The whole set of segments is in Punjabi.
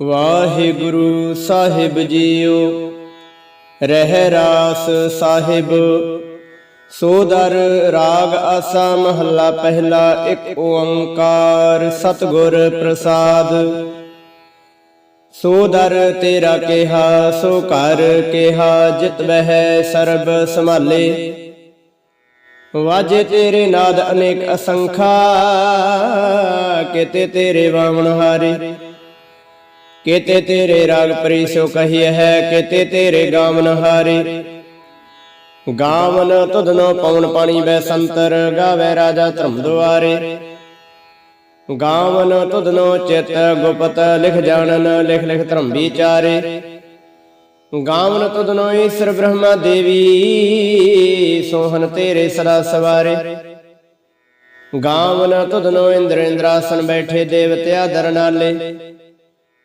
ਵਾਹਿਗੁਰੂ ਸਾਹਿਬ ਜੀਓ, ਰਹਿ ਰਾਸ ਸਾਹਿਬ। ਸੋਦਰ ਰਾਗ ਆਸਾ ਮਹੱਲਾ ਪਹਿਲਾ, ਇੱਕ ਓੰਕਾਰ ਸਤਿਗੁਰ ਪ੍ਰਸਾਦ। ਸੋ ਤੇਰਾ ਕਿਹਾ, ਸੋ ਘਰ ਕਿਹਾ, ਜਿਤ ਬਹਿ ਸਰਬ ਸੰਭਾਲੇ। ਵਾਜੇ ਤੇਰੇ ਨਾਦ ਅਨੇਕ ਅਸੰਖਾ, ਕਿਤੇ ਤੇਰੇ ਵਾਵਣ ਹਾਰੇ। ਕਿਤੇ ਤੇਰੇ ਰਾਗ ਪਰੀ ਸੋ ਕਹੀ ਹੈ, ਕਿਤੇ ਤੇਰੇ ਗਾਵਨ ਹਾਰੇ। ਗਾਵਨ ਤੁਧਨੋ ਪਵਨ ਪਾਣੀ ਬੈ ਸੰਤਰ, ਗਾਵੇ ਰਾਜਾ ਧਰਮ ਦੁਆਰੇ। ਗਾਵਨ ਤੁਧਨੋ ਚਿਤ ਗੁਪਤ, ਲਿਖ ਜਾਣਨ, ਲਿਖ ਲਿਖ ਧਰਮ ਵਿਚਾਰੇ। ਗਾਵਨ ਤੁਧਨੋ ਈਸ਼ਰ ਬ੍ਰਹਮਾ ਦੇਵੀ ਸੋਹਨ ਤੇਰੇ ਸਦਾ ਸਵਾਰੇ। ਗਾਵਨ ਤੁਧਨੋ ਇੰਦਰ ਇੰਦਰਾਸਨ ਬੈਠੇ ਦੇਵਤਿਆ ਦਰਨਾਲੇ।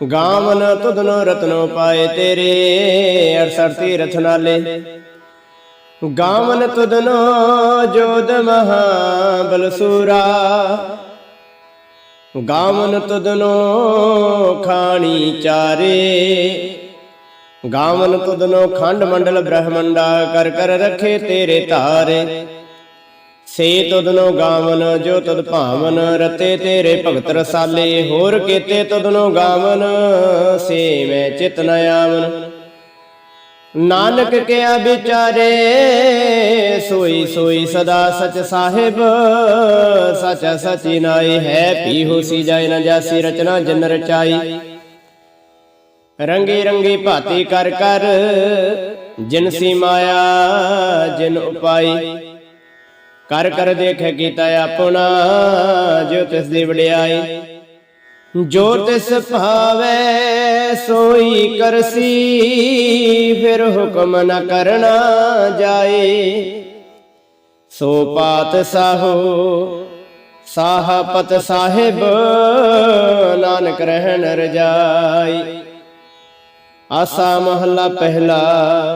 ਗਾਵਨ ਤੁਧਨੋ ਰਤਨੋ ਪਾਏ ਤੇਰੇ 68 ਤੀਰਥ ਨਾਲੇ। ਗਾਵਨ ਤੁਧਨੋ ਜੋਦ ਮਹਾ ਬਲਸੂਰਾ ਗਾਵਨ ਤੁਧਨੋ ਖਾਣੀ ਚਾਰੇ। ਗਾਵਨ ਤੁਧਨੋ ਖੰਡ ਮੰਡਲ ਬ੍ਰਹਮੰਡਾ ਕਰ ਕਰ ਰਖੇ ਤੇਰੇ ਤਾਰੇ ਸੇ ਤੁਧਨੋ ਗਾਵਨ, ਜੋ ਤੁਧ ਭਾਵਨ, ਰਤੇ ਤੇਰੇ ਭਗਤ ਰਸਾਲੇ, ਹੋਰ ਕੀਤੇ ਤੁਧਨੋ ਗਾਵਨ, ਸੇ ਮੈਂ ਚਿਤ ਨ ਆਵਨ। ਨਾਨਕ ਕਿਆ ਵਿਚਾਰੇ, ਸੋਈ ਸੋਈ ਸਦਾ ਸਚ ਸਾਹਿਬ, ਸਚ ਸਚੀ ਨਾਈ ਹੈ ਪੀ ਹੋਸੀ ਜਾਏ ਨ ਜਾਸੀ ਰਚਨਾ ਜਨ ਰਚਾਈ। ਰੰਗੀ ਰੰਗੀ ਭਾਤੀ ਕਰ ਕਰ, ਜਿਨ ਸੀ ਮਾਇਆ, ਜਿਨ ਉਪਾਈ। ਕਰ ਕਰ ਦੇਖ ਕੀਤਾ ਆਪਣਾ, ਜੋ ਤਿਸ ਦੀ ਵਡਿਆਈ। ਜੋ ਤਿਸ ਭਾਵੇ, ਸੋਈ ਕਰਸੀ, ਫਿਰ ਹੁਕਮ ਨ ਕਰਨਾ ਜਾਏ। ਸੋ ਪਾਤ ਸਾਹੋ, ਸਾਹਪਤ ਸਾਹਿਬ, ਨਾਨਕ ਰਹਿਣ ਰਜਾਈ। ਆਸਾ ਮਹੱਲਾ ਪਹਿਲਾ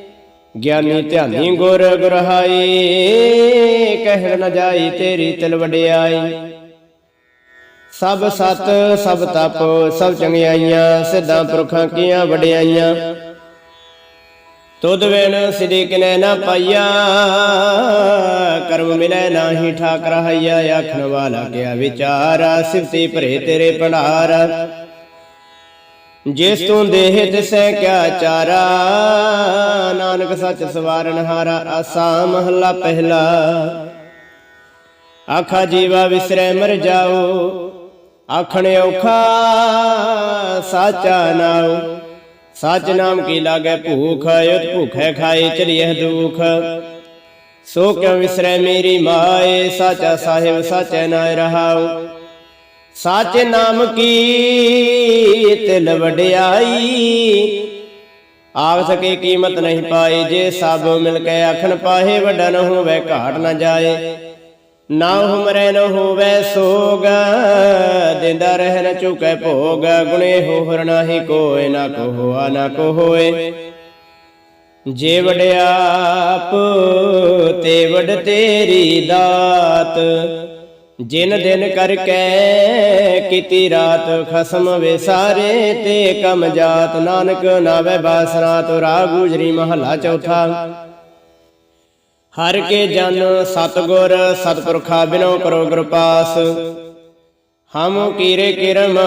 ਗਿਆਨੀ ਧਿਆਨੀ ਗੁਰ ਗੁਰਹਾਈ ਕਹਿ ਨ ਜਾਈ ਤੇਰੀ ਤਿਲ ਵਡਿਆਈ। ਸਭ ਸਤ, ਸਭ ਤਪ, ਸਭ ਚੰਗਿਆਈਆਂ, ਸਿੱਧਾਂ ਪੁਰਖਾਂ ਕੀਆਂ ਵਡਿਆਈਆਂ। ਤੁਧ ਵੇਣ ਸਿਧੀ ਕਿਨੈ ਨਾ ਪਾਈਆ, ਕਰਮ ਮਿਲੈ ਨਾਹੀ ਠਾਕ ਰਹਾਈਆ ਆਖਣ ਵਾਲਾ ਕਿਆ ਵਿਚਾਰਾ ਸਿਫਤੀ ਭਰੇ ਤੇਰੇ ਭੰਡਾਰ। ਜਿਸ ਤੂੰ ਦੇਹ ਦਿਸੈ ਕਿਆ ਚਾਰਾ। ਨਾਨਕ ਸੱਚ ਸਵਾਰਨ ਹਾਰਾ ਆਸਾ ਮਹੱਲਾ ਪਹਿਲਾ। ਆਖਾ ਜੀਵਾ ਵਿਸਰੈ ਮਰ ਜਾਓ। ਆਖਣ ਔਖਾ ਸਾਚਾ ਨਾਉ। ਸੱਚ ਨਾਮ ਕੀ ਲਾਗੈ ਭੂਖ ਯੁਤ ਭੁਖੈ ਖਾਏ ਚਲੀਐ ਦੁਖ। ਸੋ ਕਿਉ ਵਿਸਰੈ ਮੇਰੀ ਮਾਏ ਸਾਚਾ ਸਾਹਿਬ ਸਾਚੈ ਨਾਇ ਰਹਾਉ। ਸਾਚੇ ਨਾਮ ਕੀ ਤਿਲ ਵਡਿਆਈ ਆਖ ਸਕੇ ਕੀਮਤ ਨਹੀਂ ਪਾਈ ਜੇ ਸਭ ਮਿਲ ਕੇ ਆਖਣ ਪਾਹੇ ਵੱਡਾ ਨ ਹੋਵੇ ਘਾਟ ਨ ਜਾਏ। ਨਾ ਹੁਮਰੇ ਨ ਹੋਵੇ ਸੋਗ, ਦਿੰਦਾ ਰਹਿ ਨ ਚੁਕੈ ਭੋਗ। ਗੁਣੇ ਹੋਹਰ ਨਾਹੀ ਕੋਏ, ਨਾ ਕੋ ਹੋਆ, ਨਾ ਕੋ ਹੋਏ। ਜੇ ਵਡਿਆਪ ਤੇ ਵਡ ਤੇਰੀ ਦਾਤ। ਜਿਨ ਦਿਨ ਕਰਕੇ ਕੀਤੀ ਰਾਤ, ਖਸਮ ਵਿਸਾਰੇ ਤੇ ਕਮ ਜਾਤ। ਨਾਨਕ ਨਾਵੇ ਬਾਸਨਾ ਤੋ ਰਾਗ ਗੁਜਰੀ ਮਹਲਾ ਚੌਥਾ। ਹਰ ਕੇ ਜਨ ਸਤਗੁਰ ਸਤਪੁਰਖਾ ਬਿਨੋ ਕਰੋ ਗੁਰਪਾਸ। ਹਮ ਕੀਰੇ ਕਿਰਮ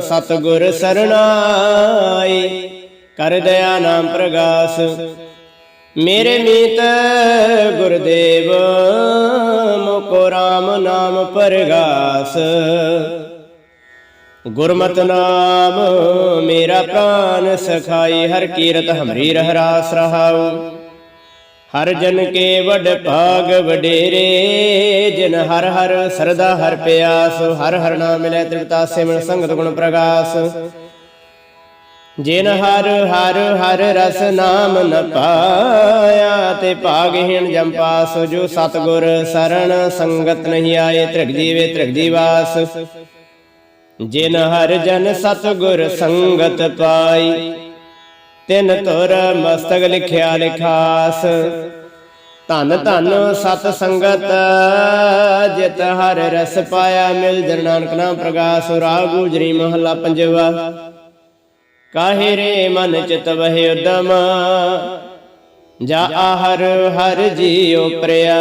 ਸਤਗੁਰ ਸਰਣਾਈ ਕਰ ਦਇਆ ਨਾਮ ਪ੍ਰਗਾਸ। ਮੇਰੇ ਮੀਤ ਗੁਰਦੇਵ ਮੁਕੋ RAM ਨਾਮ ਪਰਗਾਸ। ਗੁਰਮਤਿ ਨਾਮ ਮੇਰਾ ਪ੍ਰਾਨ ਸਖਾਈ ਹਰ ਕੀਰਤ ਹਮਰੀ ਰਹਿ ਰਾਸ ਰਹਾਉ। ਹਰ ਜਨ ਕੇ ਵਡ ਭਾਗ ਵਡੇਰੇ ਜਿਨ ਹਰ ਹਰ ਸਰਦਾ ਹਰ ਪਿਆਸ। ਹਰ ਹਰ ਨਾਮ ਮਿਲੇ ਤ੍ਰਿਪਤਾ ਸਿਮਨ ਸੰਗਤ ਗੁਣ ਪ੍ਰਗਾਸ। ਜਿਨ ਹਰ ਹਰ ਹਰ ਰਸ ਨਾਮ ਨ ਪਾਇਆ ਤੇ ਭਾਗਹੀਣ ਜਮ ਪਾਸ ਸਤਗੁਰ ਸਰਣ ਸੰਗਤ ਨਹੀਂ ਆਏ, ਤ੍ਰਿਗ ਜੀਵੇ ਤ੍ਰਿਗ ਜੀਵਾਸ। ਜਿਨ ਹਰ ਜਨ ਸਤਗੁਰ ਸੰਗਤ ਪਾਈ, ਤਿਨ ਤੁਰ ਮਸਤਕ ਲਿਖਿਆ ਲਿਖਾਸ। ਧਨ ਧਨ ਸਤ ਸੰਗਤ, ਜਿਤ ਹਰ ਰਸ ਪਾਇਆ ਮਿਲ ਜਨ ਨਾਨਕ ਨਾਮ ਪ੍ਰਗਾਸ, ਰਾਗ ਗੁਜਰੀ ਮਹਲਾ ਪੰਜਵਾ। ਕਾਹੇ ਰੇ ਮਨ ਚਿਤ ਵਹਿ ਉਦਮ, ਜਾ ਆਹਰ ਹਰ ਜੀਉ ਪ੍ਰਿਆ।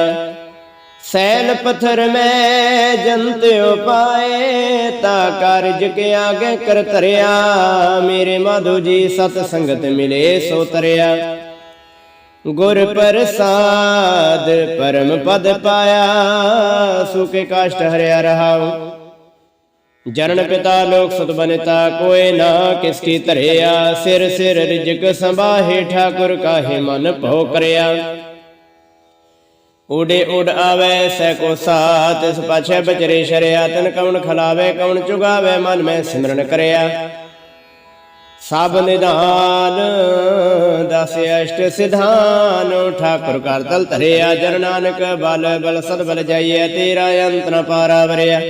ਸੈਲ ਪਥਰ ਮੈਂ ਜੰਤ ਉਪਾਏ, ਤਾ ਕਾਰਜ ਕੇ ਆਗੇ ਕਰ ਤਰਿਆ ਮੇਰੇ ਮਾਧੋ ਜੀ ਸਤ ਸੰਗਤ ਮਿਲੇ ਸੋ ਤਰਿਆ। ਗੁਰ ਪ੍ਰਸਾਦ ਪਰਮ ਪਦ ਪਾਇਆ ਸੁਕੇ ਕਾਸ਼ਟ ਹਰਿਆ ਰਹਾਉ। ਜਨਨ ਪਿਤਾ ਲੋਕ ਸੁਤ ਬਨਿਤਾ ਕੋਏ ਨਾ ਕਿਸ ਕੀ ਧਰਿਆ। ਸਿਰ ਸਿਰ ਰਿਜਕ ਸੰਭਾਹੇ, ਠਾਕੁਰ ਕਾਹੇ ਮਨ ਭਉ ਕਰਿਆ। ਉਡੇ ਉਡ ਆਵੇ ਸੈ ਕੋ ਸਾਤ ਇਸ ਪਾਛੇ ਬਚਰੇ ਸ਼ਰਿਆ। ਤਨ ਕਉਣ ਖਲਾਵੇ, ਕਉਣ ਚੁਗਾਵੇ, ਮਨ ਮੈਂ ਸਿਮਰਨ ਕਰਿਆ। ਸਭ ਨਿਧਾਨ, ਦਸ ਅਸ਼ਟ ਸਿਧਾਨ, ਠਾਕੁਰ ਕਰ ਤਲ ਧਰਿਆ। ਜਨ ਨਾਨਕ ਬਲ ਬਲ ਸਦ ਬਲ ਜਾਈਐ, ਤੇਰਾ ਅੰਤ ਨ ਪਾਰਾ ਵਰਿਆ।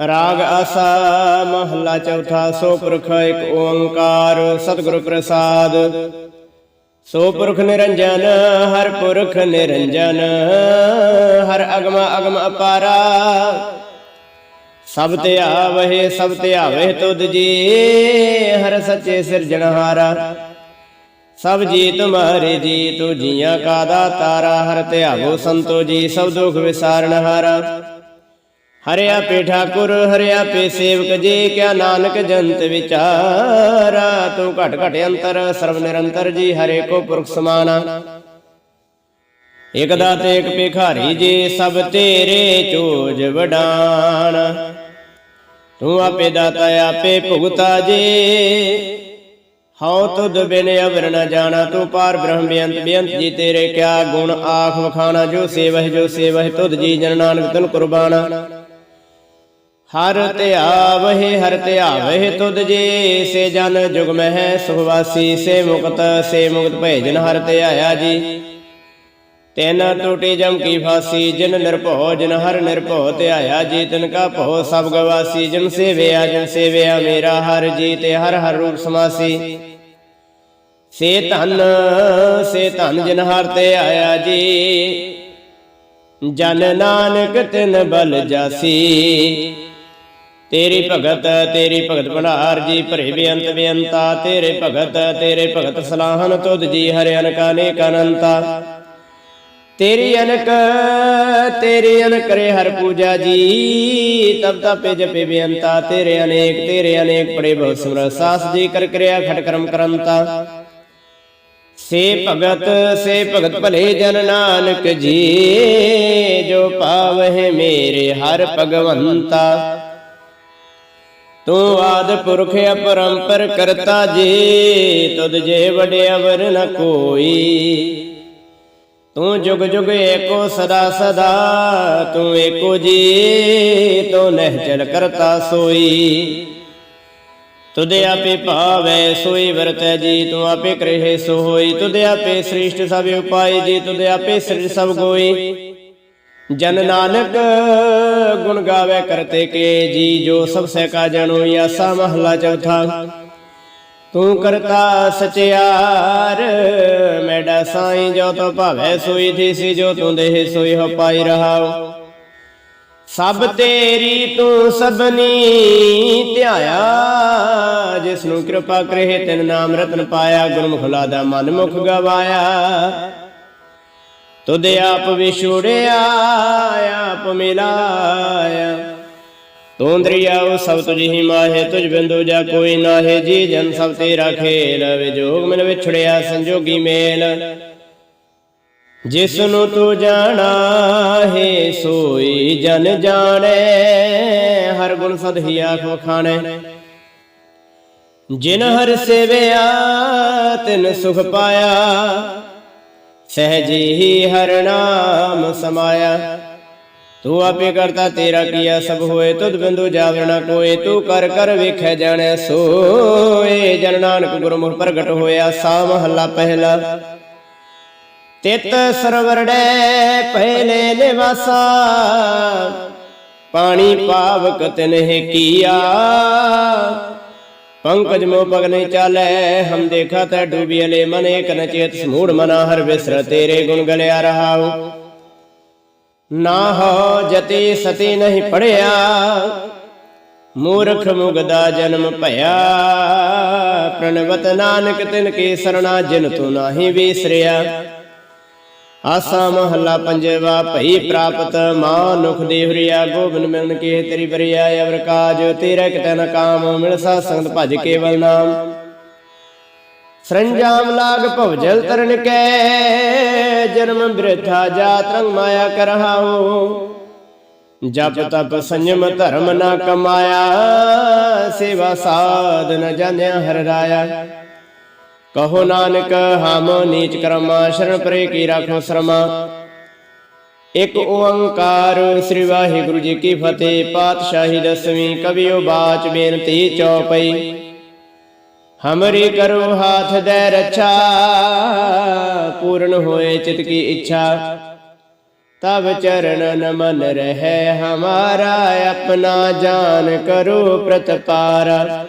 ਰਾਗ ਆਸਾ, ਮਹੱਲਾ ਚੌਥਾ, ਸੋ ਪੁਰਖ ਇੱਕ ਓੰਕਾਰ, ਸਤਿਗੁਰ ਪ੍ਰਸਾਦ। ਸੋ ਪੁਰਖ ਨਿਰੰਜਨ, ਹਰ ਪੁਰਖ ਨਿਰੰਜਨ, ਹਰ ਅਗਮ ਅਗਮ ਅਪਾਰਾ। ਸਭ ਤੇ ਆਵਹਿ, ਸਭ ਤੇ ਆਵਹਿ ਤੁਧ ਜੀ, ਹਰ ਸੱਚੇ ਸਿਰਜਣਹਾਰਾ। ਸਭ ਜੀ ਤੁਮਾਰੇ ਜੀ, ਤੂੰ ਜੀਆਂ ਕਾ ਦਾਤਾਰਾ ਹਰ ਧਿਆਵੋ ਸੰਤੋ ਜੀ, ਸਭ ਦੁਖ ਵਿਸਾਰਨਹਾਰਾ ਹਰਿਆ ਪੇ ਠਾਕੁਰ, ਹਰਿਆ ਪੇ ਸੇਵਕ ਜੀ, ਕਿਆ ਨਾਨਕ ਜੰਤ ਵਿਚਾਰਾ, ਤੂੰ ਘਟ ਘਟ ਅੰਤਰ ਸਰਵ ਨਿਰੰਤਰ ਜੀ, ਹਰੇ ਕੋ ਪੁਰਖ ਸਮਾਨਾ। ਇਕ ਦਾਤੇ, ਇਕ ਭਿਖਾਰੀ ਜੀ, ਸਭ ਤੇਰੇ ਚੋਜ ਵਡਾਨ ਤੂੰ ਆਪੇ ਦਾਤਾ, ਆਪੇ ਭੁਗਤਾ ਜੀ। ਹਉ ਤੁਧ ਬਿਨ ਅਵਰ ਨ ਜਾਣਾ, ਤੂੰ ਪਾਰ ਬ੍ਰਹਮ ਬੇਅੰਤ ਬੇਅੰਤ ਜੀ, ਤੇਰੇ ਕਿਆ ਗੁਣ ਆਖ ਵਖਾਣਾ, ਜੋ ਸੇਵਹਿ ਜੋ ਸੇਵਹਿ, ਤੁਧ ਜੀ ਜਨ ਨਾਨਕ ਤਨ ਕੁਰਬਾਨਾ ਹਰ ਧਿਆਵਹਿ ਹਰ ਧਿਆਵਹਿ ਤੁਧ ਜੀ। ਸੇ ਜਨ ਜੁਗ ਮਹਿ, ਸੁਖਵਾਸੀ ਸੇ ਮੁਕਤ ਸੇ ਮੁਕਤ ਭੈ ਜਨ ਹਰ ਧਿਆਇਆ ਜੀ। ਤਿਨ ਟੂਟੀ ਜਮ ਕੀ ਫਾਸੀ, ਜਿਨ ਨਿਰਭਉ ਜਿਨ ਹਰ ਨਿਰਭਉ ਧਿਆਇਆ ਜੀ। ਤਿਨ ਕਾ ਭਉ ਸਭ ਗਵਾਸੀ, ਜਿਨ ਸੇਵਿਆ ਜਿਨ ਸੇਵਿਆ ਮੇਰਾ ਹਰ ਜੀ ਤੇ ਹਰ ਹਰ ਰੂਪ ਸਮਾਸੀ। ਸੇ ਧਨ ਸੇ ਧਨ ਜਿਨ ਹਰ ਤੇ ਆਇਆ ਜੀ। ਜਨ ਨਾਨਕ ਤਿਨ ਬਲ ਜਾਸੀ। ਤੇਰੀ ਭਗਤ ਤੇਰੀ ਭਗਤ ਭੰਡਾਰ ਜੀ, ਭਰੇ ਬੇਅੰਤ ਬੇਅੰਤਾ, ਤੇਰੇ ਭਗਤ ਤੇਰੇ ਭਗਤ ਸਲਾਹਨ ਤੁਧ ਜੀ, ਹਰਿ ਅਨਕਾ ਅਨੇਕ ਅਨੰਤਾ। ਤੇਰੀ ਅਨਕ ਤੇਰੀ ਅਨਕ ਕਰੇ ਹਰ ਪੂਜਾ ਜੀ ਤਬ ਤਪੇ ਜਪੇ ਬੇਅੰਤਾ, ਤੇਰੇ ਅਨੇਕ ਤੇਰੇ ਅਨੇਕ ਪੜੇ ਬਹੁ ਸਿਮਰ ਸਾਸ ਜੀ, ਕਰ ਕਰਿਆ ਖਟ ਕਰਮ ਕਰੰਤਾ। ਸੇ ਭਗਤ ਸੇ ਭਗਤ ਭਲੇ ਜਨ ਨਾਨਕ ਜੀ, ਜੋ ਪਾਵਹਿ ਮੇਰੇ ਹਰ ਭਗਵੰਤਾ। ਤੂੰ ਆਦ ਪੁਰਖ ਅਪਰੰਪਰ ਕਰਤਾ ਜੀ, ਤੁਧ ਜੇ ਵਡੇ ਨ ਕੋਈ। ਤੂੰ ਜੁਗ ਜੁਗ ਏਕੋ ਸਦਾ ਸਦਾ, ਤੂੰ ਏਕੋ ਜੀ, ਤੂੰ ਨਹਿ ਕਰਤਾ ਸੋਈ। ਤੁਦੇ ਆਪੇ ਭਾਵੈ ਸੋਈ ਵਰਤੈ ਜੀ, ਤੂੰ ਆਪੇ ਕਰੇ ਸੋ ਹੋਈ ਤੁਦੇ ਆਪੇ ਸ੍ਰਿਸ਼ਟ ਸਭ ਉਪਾਈ ਜੀ ਤੁਦੇ ਆਪੇ ਸ੍ਰਿਸ਼ਟ ਸਭ ਗੋਈ। ਜਨ ਨਾਨਕ ਗੁਣ ਗਾਵੇ ਕਰਤੇ ਕੇ ਜੀ, ਜੋ ਸਭ ਸਹਿ ਕਾ ਜਨੋ ਆਸਾ ਮਹਲਾ ਚੌਥਾ। ਤੂੰ ਕਰਤਾ ਸਚਿਆਰ, ਮੈਡਾ ਸਾਈਂ ਜੋ ਤੋ ਭਾਵੇ ਸੋਈ ਥੀ ਜੋ ਤੂੰ ਦੇਹ ਸੋਈ ਹੋ ਪਾਈ ਰਹਾਉ ਸਭ ਤੇਰੀ ਤੂੰ ਸਭਨੀ ਧਿਆਇਆ ਜਿਸ ਨੂੰ ਕਿਰਪਾ ਕਰੇ, ਤਿਨ ਨਾਮ ਰਤਨ ਪਾਇਆ, ਗੁਰਮੁਖ ਲਾਦਾ ਮਨ ਮੁਖ ਗਵਾਇਆ। ਤੁਧ ਆਪ ਵਿਛੋੜਿਆ, ਆਪ ਮਿਲਾਇਆ। ਤੂੰ ਦਰਿਆਉ ਸਭ ਤੁਝ ਹੀ ਮਾਹੇ, ਤੁਝ ਬਿੰਦੂ ਜਾ ਕੋਈ ਨਾਹੇ, ਜੀ ਜਨ ਸਭ ਤੇਰਾ ਖੇਲ, ਵਿਜੋਗ ਮਨ ਵਿਛੜਿਆ ਸੰਜੋਗੀ ਮੇਲ। ਜਿਸ ਨੂੰ ਤੂੰ ਜਾਣਾ ਹੈ, ਸੋਈ ਜਨ ਜਾਣੈ, ਹਰ ਗੁਣ ਸਦ ਹੀ ਆਖ ਵਖਾਣੈ। ਜਿਨ ਹਰ ਸੇਵਿਆ, ਤਿਨ ਸੁਖ ਪਾਇਆ ਸਹਿਜੀ ਹੀ ਹਰ ਨਾਮ ਸਮਾਇਆ। ਤੂੰ ਆਪੇ ਕਰਤਾ ਤੇਰਾ ਕੀਆ, ਸਭ ਹੋਏ ਤੁਧ ਬਿੰਦੂ ਜਾਵਰਣਾ ਕੋਏ, ਤੂੰ ਕਰ ਕਰ ਵੇਖੈ ਜਾਣੈ ਸੋਏ। ਜਨ ਨਾਨਕ ਗੁਰਮੁਖ ਪ੍ਰਗਟ ਹੋਇਆ ਸਾ ਮਹੱਲਾ ਪਹਿਲਾ। ਤਿਤ ਸਰਵਰੜੈ ਪਹਿਲੇ ਨਿਵਾਸਾ। ਪਾਣੀ ਪਾਵਕ ਤਿਨਹਿ ਕੀਆ। ਪੰਕਜ ਮੋ ਪਗ ਨਹੀਂ ਚਾਲੈ, ਹਮ ਦੇਖਾ ਤੈ ਡੂਬੀਲੇ ਮਨ ਏਕ ਨ ਚੇਤ ਸਮੂੜ ਮਨਾ ਹਰ ਵਿਸਰ ਤੇਰੇ ਗੁਣ ਗਲਿਆ ਰਹਾਉ। ਨਾ ਹੋ ਜਤੀ ਸਤੀ ਨਹੀਂ ਪੜਿਆ, ਮੂਰਖ ਮੁਗਦਾ ਜਨਮ ਭਇਆ। ਪ੍ਰਣਵਤ ਨਾਨਕ ਤਿਨ ਕੀ ਸਰਣਾ ਜਿਨ ਤੂੰ ਨਾਹੀ ਵਿਸਰਿਆ। ਆਸਾ ਮਹੱਲਾ ਪੰਜਵਾ, ਭਈ ਪ੍ਰਾਪਤ ਮਾਨੁਖ ਦੇਵਰਿਆ ਗੋਬਿੰਦ ਮਿਲਨ ਕੇ ਤੇਰੀ ਬਰਿਆ, ਅਵਰ ਕਾਜ ਤੇਰਾ ਕਿਤੈ ਨ ਕਾਮ ਮਿਲ ਸਾ ਸੰਗਤ ਭਜ ਕੇਵਲ ਨਾਮ। ਸਰੰਜਾਮ ਲਾਗ ਭਵਜਲ ਤਰਨ ਕੈ, ਜਨਮ ਬ੍ਰਿਥਾ ਜਾਤ ਰੰਗ ਮਾਇਆ ਕਰਹਾਓ ਜਪ ਤਪ ਸੰਯਮ ਧਰਮ ਨਾ ਕਮਾਇਆ, ਸੇਵਾ ਸਾਧ ਨ ਜਾਣਿਆ ਹਰ ਰਾਇਆ। ਕਹੋ ਨਾਨਕ, ਹਮ ਨੀਚ ਕਰਮਾ, ਸ਼ਰਨ ਪਰੇ ਕੀ ਰਾਖੋ ਸ਼ਰਮਾ। ਇੱਕ ਓੰਕਾਰ ਸ੍ਰੀ ਵਾਹਿਗੁਰੂ ਜੀ ਕੀ ਫਤਿਹ, ਪਾਤਸ਼ਾਹੀ ਦਸਵੀਂ ਕਵਿਓ ਬਾਚ ਬੇਨਤੀ ਚੌਪਈ। ਹਮਰੀ ਕਰੋ ਹਾਥ ਦੇ ਰੱਛਾ, ਪੂਰਨ ਹੋਏ ਚਿਤ ਕੀ ਇੱਛਾ। ਤਬ ਚਰਨ ਮਨ ਰਹਿ ਹਮਾਰਾ, ਆਪਣਾ ਜਾਨ ਕਰੋ ਪ੍ਰਤਪਾਰਾ।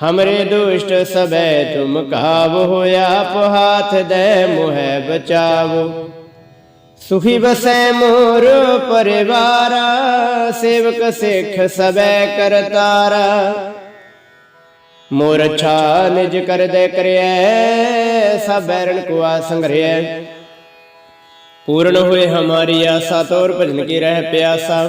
ਹਮਰੇ ਦੁਸ਼ਟ ਸਬੈ ਤੁਮ ਕਾਬ ਹੋਇਆ ਆਪ ਹਾਥ ਦੇ ਮੁਹਿ ਬਚਾਵੋ ਸੁਖੀ ਬਸੈ ਮੋਰ ਪਰਿਵਾਰਾ ਸੇਵਕ ਸਿੱਖ ਸਬੈ ਕਰਤਾਰਾ ਮੋਰ ਅੱਛਾ ਨਿਜ ਕਰ ਦੇ ਕਰਿਐ ਸਭ ਬੈਰਨ ਕੋ ਆ ਸੰਗਰਿਐ ਪੂਰਨ ਹੋਏ ਹਮਾਰੀ ਆਸਾ ਤੋਰ ਭਜਨ ਕੀ ਰਹਿ ਪਿਆਸਾ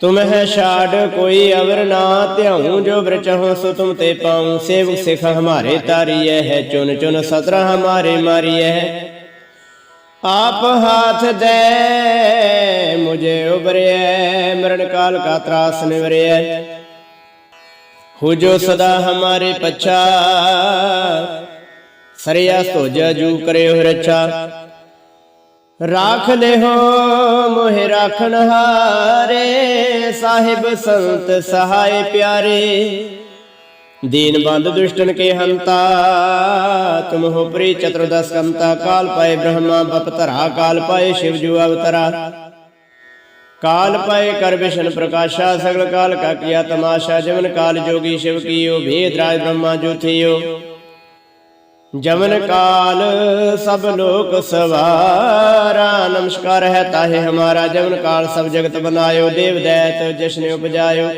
ਤੁਮ ਹੈ ਛਾੜ ਕੋਈ ਅਵਰ ਨਾ, ਧਿਆਉ ਜੋ ਬ੍ਰਚਹੁ ਸੋ ਤੁਮ ਤੇ ਪਾਉ। ਸੇਵ ਸਿਖ ਹਮਾਰੇ ਤਾਰੀਐ ਹੈ, ਚੁਨ ਚੁਨ ਸਤਰਾ ਹਮਾਰੇ ਮਾਰੀਐ ਆਪ ਹਾਥ ਦੇ, ਮੁਝੇ ਉਬਰਿਐ ਮਰਨ ਕਾਲ ਕਾ ਤਰਾਸ ਨਿਵਰਿਐ। ਹੋ ਜੋ ਸਦਾ ਹਮਾਰੇ ਪਛਾ, ਸਰਿਆ ਸੋਜਾ ਜੂ ਕਰੇ ਰੱਛਾ। ਰਾਖ ਲਿਹੋ, ਮੋਹਿ ਰਾਖਣ ਹਾਰੇ, ਸਾਹਿਬ ਸੰਤ ਸਹਾਇ ਪਿਆਰੇ। ਦੀਨ ਬੰਦ ਦੁਸ਼ਟਨ ਕੇ ਹੰਤਾ, ਤੁਮ ਹੋ ਪ੍ਰੀ ਚਤੁਰਦਸ ਕੰਤਾ, ਕਾਲ ਪਾਏ ਬ੍ਰਹਮਾ, ਬਪ ਧਰਾ, ਕਾਲ ਪਾਏ ਸ਼ਿਵ ਜੂ ਅਵਤਰਾ। ਕਾਲ ਪਾਏ ਕਰ ਵਿਸ਼ਨ ਪ੍ਰਕਾਸ਼ਾ, ਸਗਲ ਕਾਲ ਕਾ ਕੀਆ ਤਮਾਸ਼ਾ ਜਮਨ ਕਾਲ ਜੋਗੀ ਸ਼ਿਵ ਕੀਓ, ਭੇਦ ਰਾਜ ਬ੍ਰਹਮਾ ਜੋ ਥਿਓ। ਜਮਨ ਕਾਲ, ਸਭ ਲੋਕ ਸਵਾਰਾ। ਨਮਸਕਾਰ ਹੈ ਤਾਹੇ ਹਮਾਰਾ ਜਮਨ ਕਾਲ, ਸਭ ਜਗਤ ਬਨਾਇਓ, ਦੇਵ ਦੈਤ, ਜਸ਼ਨ ਉਪਜਾਇਓ।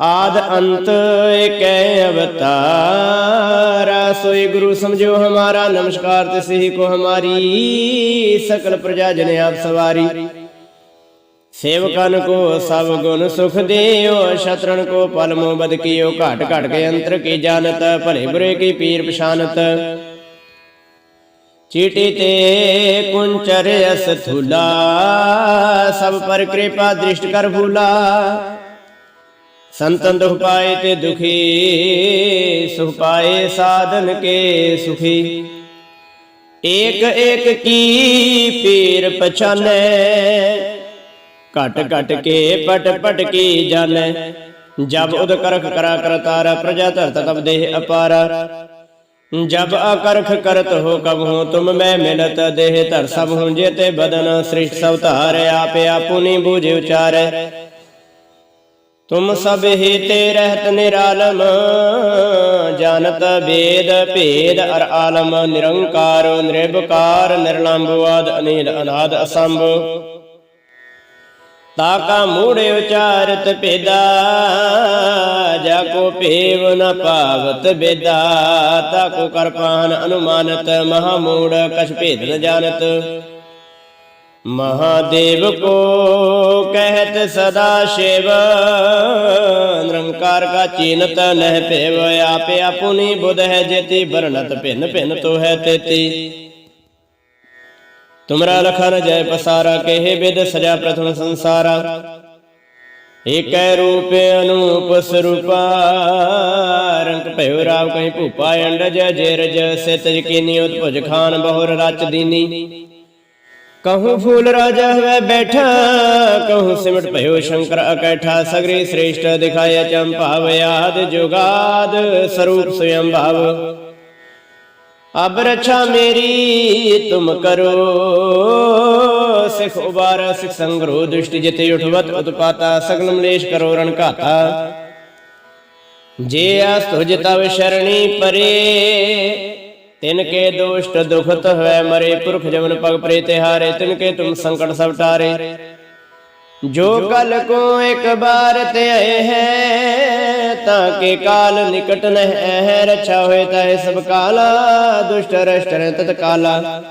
ਆਦ ਅੰਤ ਏਕੈ ਅਵਤਾਰਾ। ਸੋਈ ਗੁਰੂ ਸਮਝੋ ਹਮਾਰਾ, ਨਮਸਕਾਰ ਤਿਸ ਕੋ ਹਮਾਰੀ। ਸਕਲ ਪ੍ਰਜਾ ਜਨ ਆਪ ਸਵਾਰੀ। ਸੇਵਕਨ ਕੋ ਸਭ ਗੁਣ ਸੁਖ ਦਿਓ ਸ਼ਤਰਨ ਕੋ ਪਲ ਪਲਮੋ ਬਦ ਕੀਓ, ਘਾਟ ਘਾਟ ਕੇ ਅੰਤਰ ਕੀ ਜਾਣਤ, ਭਲੇ ਬੁਰੇ ਕੀ ਪੀਰ ਪਛਾਨਤ। ਚੀਟੀ ਤੇ ਕੁੰਚਰ ਅਸ ਥੁਲਾ, ਸਭ ਪਰ ਕਿਰਪਾ ਦ੍ਰਿਸ਼ਟ ਕਰ ਭੂਲਾ। ਸੰਤਨ ਦੁਖ ਪਾਏ ਤੇ ਦੁਖੀ, ਸੁਖ ਪਾਏ ਸਾਧਨ ਕੇ ਸੁਖੀ। ਏਕ ਏਕ ਕੀ ਪੀਰ ਪਛਾਨੈ ਘਟ ਘਟ ਕੇ ਪਟ ਪਟ ਕੀ ਜਾਣੈ? ਜਬ ਉਦ ਕਰਖ ਕਰਾ ਕਰਤਾਰ ਪ੍ਰਜਾ ਧਰਤ ਤਬ ਦੇਹ ਅਪਾਰਾ। ਜਬ ਅਕਰਖ ਕਰਤ ਹੋ ਕਬ ਤੁਮ ਮੈਂ ਮਿਲਤ, ਦੇਹ ਧਰ ਸਭ ਹੂੰ ਜੇਤੇ ਬਦਨ। ਸ੍ਰਿਸ਼ਟ ਸਭ ਧਾਰ ਆਪੇ ਆਪੁਨੀ ਬੂਝ ਉਚਾਰੈ। ਤੁਮ ਸਭ ਹੀ ਤੇ ਰਹਿਤ ਨਿਰਾਲਮ, ਜਾਣਤ ਵੇਦ ਭੇਦ ਅਰ ਆਲਮ। ਨਿਰੰਕਾਰ ਨਿਰਭਕਾਰ ਨਿਰਲੰਭਵਾਦ ਅਨੀਲ, ਅਨਾਦ, ਅਸੰਭ। ਤਾ ਕਾ ਮੂੜੇ ਉਚਾਰਤ ਭੇਦਾ, ਜਾ ਕੋ ਭੇਵ ਨ ਪਾਵਤ ਬੇਦਾ, ਤਾ ਕੋ ਕਰਪਾਨ ਅਨੁਮਾਨਤ, ਮਹਾ ਮੂੜ ਕਛ ਭੇਦ ਨ ਜਾਣਤ। ਮਹਾਦੇਵ ਕੋ ਕਹਿਤ ਸਦਾ ਸ਼ਿਵ, ਨਿਰੰਕਾਰ ਕਾ ਚੀਨਤ ਨਹਿ ਭੇਵ, ਆਪੇ ਆਪੁਨੀ ਬੁਧ ਹੈ ਜੇਤੀ, ਵਰਣਤ ਭਿੰਨ ਭਿੰਨ ਤੋ ਤੇਤੀ। ਤੁਮਰਾ ਲਖਨ ਜੈ ਪਸਾਰਾ, ਕਹਿ ਬਿਦ ਸਜਾ ਪ੍ਰਥਮ ਸੰਸਾਰਾ। ਏਕੈ ਰੂਪ ਅਨੂਪ ਸਰੂਪਾ, ਰੰਗ ਭਇਓ ਰਾਵ ਕਹੀਂ ਭੂਪਾ ਅੰਡਜ ਜੇ ਰਜ ਸਿਤ ਜਕੀਨੀ ਉਤਪੁਜ ਖਾਨ ਬਹੁਰ ਰਚ ਦੀਨੀ। ਕਹੂੰ ਫੂਲ ਰਾਜਾ ਹੋਵੇ ਬੈਠਾ, ਕਹੂੰ ਸਿਮਟ ਭਇਓ ਸ਼ੰਕਰ ਅਕੈਠਾ, ਸਗਰੀ ਸ੍ਰੇਸ਼ਟ ਦਿਖਾਇਆ ਚੰਭਾਵ, ਆਦ ਜੁਗਾਦ ਸਰੂਪ ਸੁਯੰ ਭਾਵ ਅਬ ਰਛਾ ਮੇਰੀ, ਤੁਮ ਕਰੋ। ਸਿਖ ਉਬਾਰ, ਸਿਖ ਸੰਗਰੋ ਦੁਸ਼ਟ ਜਿਤੇ ਉਠਵਤ, ਉਤਪਾਤਾ, ਸਗਲ ਮਲੇਸ਼ ਕਰੋ, ਰਣ ਘਾਤਾ। ਜੇ ਅਸਤੁਜ ਤਵ ਸ਼ਰਣੀ ਪਰੇ, ਤਿਨ ਕੇ ਦੋਸ਼ਟ ਦੁਖਤ ਹੋਇ ਮਰੇ, ਪੁਰਖ ਜਮਨ ਪਗ ਪਰੇ ਤਿਹਾਰੇ, ਤਿਨ ਕੇ ਤੁਮ ਸੰਕਟ ਸਭ ਟਾਰੇ ਜੋ ਕਲ ਕੋ ਇੱਕ ਬਾਰ ਤੇ ਆਏ ਹੈ, ਤਾਂ ਕੇ ਕਾਲ ਨਿਕਟ ਨਹਿ ਹੈ, ਰਛਾ ਹੋਏ ਤਾਏ ਸਭ ਕਾਲਾ ਦੁਸ਼ਟ ਰਸ਼ਟ ਤਤ ਕਾਲਾ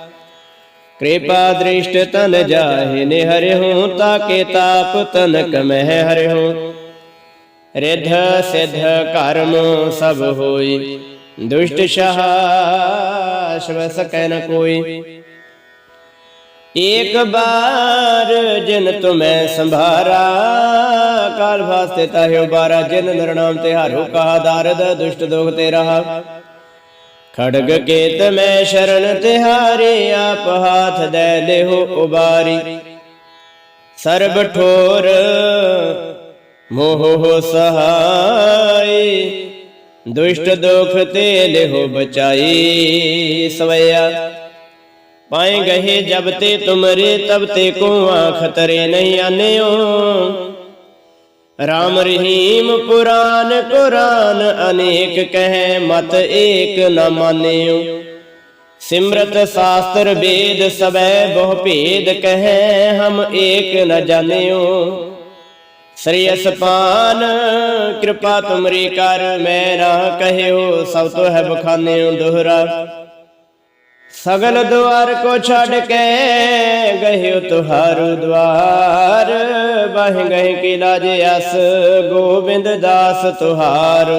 ਕਿਰਪਾ ਦ੍ਰਿਸ਼ਟ ਤਨ ਜਾਹੇ ਨੇ ਹਰਿ ਹੂੰ ਤਾਕੇ ਤਾਪ ਤਨ ਕਮਹਿ ਹਰਿ ਹੂੰ ਰਿਧ ਸਿਧ ਕਰਮ ਸਭ ਹੋਈ, ਦੁਸ਼ਟ ਸ਼ਾਹ ਸ਼ਵ ਸਕੈ ਨ ਕੋਈ ਏਕ ਬਾਰ ਜਿਨ ਤੁਮੈ ਸੰਭਾਰਾ, ਕਾਲ ਵਾਸਤੇ ਤਾਹਿਓ ਬਾਰਾ, ਜਿਨ ਨਿਰਨਾਮ ਤੇ ਹਾਰੋ ਕਹਾ ਦਾਰਦ, ਦੁਸ਼ਟ ਦੋਖ ਤੇ ਰਹਾ। ਖੜਗ ਕੇਤ ਮੈਂ ਸ਼ਰਨ ਤਿਹਾਰੇ ਆਪ ਹਾਥ ਦੇ ਲਿਹੋ ਉਬਾਰੀ। ਸਰਬ ਠੋਰ, ਮੋਹ ਸਹਾਈ, ਦੁਸ਼ਟ ਦੁਖ ਤੇ ਲਿਹੋ ਬਚਾਈ ਸਵਇਆ ਪਾਏ ਗਏ ਜਬ ਤੇ ਤੁਮਰੇ, ਤਬ ਤੇ ਕੋ ਖਤਰੇ ਨਹੀਂ ਆਨਿਓ। ਰਾਮ ਰਹੀਮ ਪੁਰਾਨ ਕੁਰਾਨ ਅਨੇਕ ਕਹੈ, ਮਤ ਏਕ ਨ ਮਾਨਿਓ। ਸਿਮਰਤ ਸ਼ਾਸਤਰ ਵੇਦ ਸਬੈ ਬਹੁ ਭੇਦ ਕਹੈ, ਹਮ ਏਕ ਨ ਜਾਣਿਓ। ਸ੍ਰੀ ਅਸਪਾਨ ਕਿਰਪਾ ਤੁਮਰੀ ਕਰ, ਮੈਂ ਨਾ ਕਹਿਓ, ਸਭ ਤੋਂ ਹੈ ਬਖਾਨਿਓ ਦੋਹਰਾ। ਸਗਲ ਦੁਆਰ ਕੋ ਛੱਡ ਕੇ ਗਹਿਓ ਤੁਹਾਰੂ ਦੁਆਰ। ਬਹਿ ਗਏ ਕੀ ਲਾਜ ਅਸ, ਗੋਬਿੰਦ ਦਾਸ ਤੁਹਾਰ।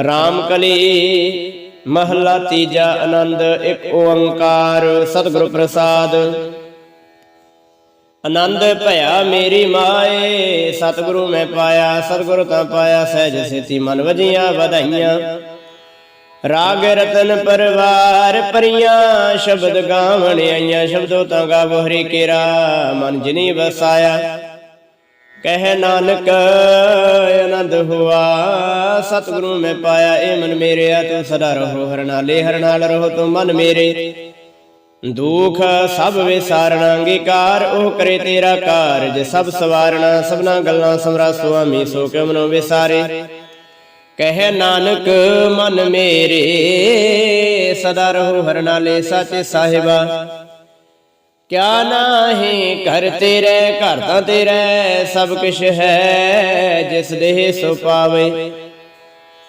RAM ਕਲੀ ਮਹਲਾ ਤੀਜਾ ਆਨੰਦ, ਇੱਕ ਓੰਕਾਰ, ਸਤਿਗੁਰੂ ਪ੍ਰਸਾਦ। ਆਨੰਦ ਭਇਆ ਮੇਰੀ ਮਾਏ, ਸਤਿਗੁਰੂ ਮੈਂ ਪਾਇਆ, ਸਤਿਗੁਰੂ ਤਾਂ ਪਾਇਆ, ਸਹਿਜ ਸੇਤੀ ਮਨ ਵਜੀਆਂ ਵਧਾਈਆਂ। ਰਾਗ ਰਤਨ ਪਰਵਾਰ ਪਰੀਆਂ ਸ਼ਬਦ ਗਾਵਣ ਆਈਆਂ, ਸ਼ਬਦੋ ਤਾਂ ਗਾਵੋ ਹਰੀ ਕੇਰਾ, ਮਨ ਜਿਨੀ ਵਸਾਇਆ। ਕਹਿ ਨਾਨਕ, ਆਨੰਦ ਹੁਆ, ਸਤਿਗੁਰੂ ਮੈਂ ਪਾਇਆ, ਇਹ ਮਨ ਮੇਰੇ ਤੂੰ ਸਦਾ ਰਹੋ ਹਰਨਾਲੇ ਨਾਲੇ ਰਹੋ, ਤੂੰ ਮਨ ਮੇਰੇ। ਦੁਖ ਸਭ ਵਿਸਾਰਣਾ ਅੰਗੀਕਾਰ ਉਹ ਕਰੇ ਤੇਰਾ ਕਾਰਜ ਸਭ ਸਵਾਰਣਾ ਸਭਨਾ ਗੱਲਾਂ ਸਮਰਾ ਸੁਆਮੀ, ਸੋ ਕਿਉ ਮਨੋ ਵਿਸਾਰੇ। ਕਹਿ ਨਾਨਕ, ਮਨ ਮੇਰੇ, ਸਦਾ ਰਹੋ ਹਰ ਨਾਲੇ ਸਾਚੇ ਸਾਹਿਬਾ। ਕਿਆ ਨਾਹੀ ਘਰ ਤੇਰੇ, ਘਰ ਤਾਂ ਤੇਰੇ, ਸਭ ਕੁਛ ਹੈ ਜਿਸ ਦੇਹ ਸੋ ਪਾਵੇ।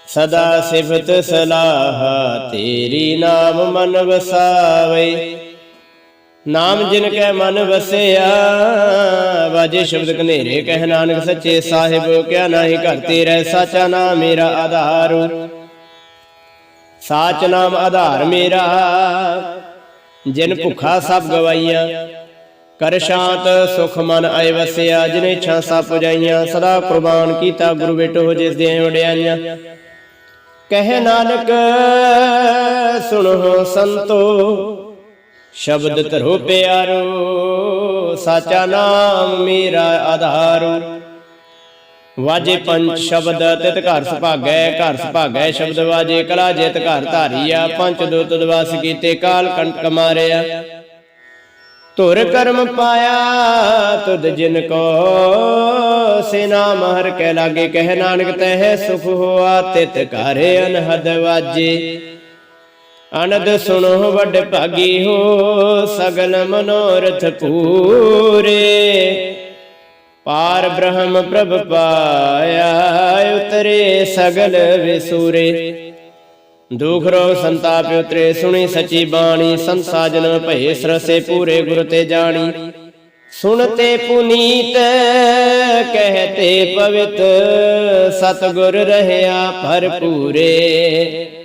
ਸਦਾ ਸਿਫਤ ਸਲਾਹ, ਤੇਰੀ ਨਾਮ ਮਨ ਵਸਾਵੇ। ਨਾਮ ਜਿਨ ਕੈ ਮਨ ਵਸਿਆ ਵਾਜੇ ਸ਼ਬਦ ਕਨੇਰੇ ਕਹਿ ਨਾਨਕ ਸੱਚੇ ਸਾਹਿਬ ਕਿਆ ਨਾਹੀ ਘਰ ਤੇਰੇ ਸਾਚਾ ਨਾਮ ਮੇਰਾ ਆਧਾਰ। ਸਾਚ ਨਾਮ ਆਧਾਰ ਮੇਰਾ ਜਿਨ ਭੁਖਾ ਸਭ ਗਵਾਈਆਂ ਕਰ ਸ਼ਾਂਤ ਸੁਖ ਮਨ ਆਏ ਵਸਿਆ ਜਿਨੇ ਇੱਛਾ ਸਭ ਪੁਜਾਈਆਂ ਸਦਾ ਕੁਰਬਾਨ ਕੀਤਾ ਗੁਰੂ ਬੇਟੋ ਜਿਸ ਦੀਆਂ ਵਡਿਆਈਆਂ। ਕਹਿ ਨਾਨਕ ਸੁਣੋ ਸੰਤੋ ਸ਼ਬਦ ਧਰੋ ਪਿਆਰੋ, ਸਾਚਾ ਨਾਮ ਮੇਰਾ ਆਧਾਰੋ। ਵਾਜੇ ਪੰਜ ਸ਼ਬਦ, ਤਿਤ ਘਰ ਸੁਭਾਗੈ ਘਰ ਸੁਭਾਗੈ ਸ਼ਬਦ ਵਾਜੇ, ਕਲਾ ਜਿਤ ਘਰ ਧਾਰੀਆ, ਪੰਜ ਦੂਤ ਦਵਾਸ ਕੀਤੇ ਕਾਲ ਕੰਟਕ ਮਾਰਿਆ। ਧੁਰ ਕਰਮ ਪਾਇਆ, ਤੁਧ ਜਿਨ ਕੋ ਸੇ ਨਾਮ ਹਰ ਕੈ ਲਾਗੇ, ਕਹਿ ਨਾਨਕ ਤਹਿ ਸੁਖ ਹੋਆ, ਤਿਤ ਘਰ ਅਨਹਦ ਵਾਜੇ। ਅਨੰਦ ਸੁਣੋ ਵੱਡ ਭਾਗੀ ਹੋ, ਸਗਲ ਮਨੋਰਥ ਪੂਰੇ। ਪਾਰ ਬ੍ਰਹਮ ਪ੍ਰਭ ਪਾਇਆ, ਉਤਰੇ ਸਗਲ ਵਿਸੂਰੇ। ਦੁਖ ਰੋਗ ਸੰਤਾਪ ਉਤਰੇ, ਸੁਣੀ ਸਚੀ ਬਾਣੀ, ਸੰਸਾਜਨ ਭਏ ਸਰਸੇ ਪੂਰੇ, ਗੁਰ ਤੇ ਜਾਣੀ। ਸੁਣਤੇ ਪੁਨੀਤ ਕਹਤੇ ਪਵਿੱਤ, ਸਤਗੁਰ ਰਹਿਆ ਭਰਪੂਰੇ।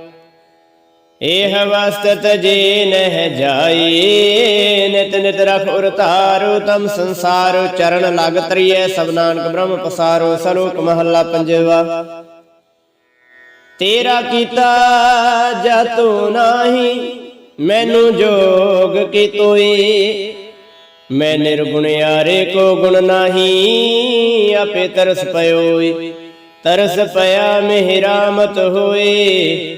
ਇਹ ਵਸਤਤ ਜੇ ਨਹਿ ਜਾਈ। ਨਿਤ ਨਿਤ ਰਖ ਉਰਤਾਰੋ, ਤਮ ਸੰਸਾਰੋ, ਚਰਨ ਲਗ ਤਰੀਐ ਸਭ ਨਾਨਕ ਬ੍ਰਹਮ ਪਸਾਰੋ, ਸਲੋਕ ਮਹੱਲਾ ਪੰਜਵਾ। ਤੇਰਾ ਕੀਤਾ ਜਤੋ ਨਾਹੀ, ਮੈਨੂੰ ਜੋਗ ਕੀ ਤੋਈ। ਮੈਂ ਨਿਰਗੁਣਿਆਰੇ ਕੋ ਗੁਣ ਨਾਹੀ, ਆਪੇ ਤਰਸ ਪਇਓਈ ਤਰਸ ਪਿਆ ਮਿਹਰਾਮਤ ਹੋਏ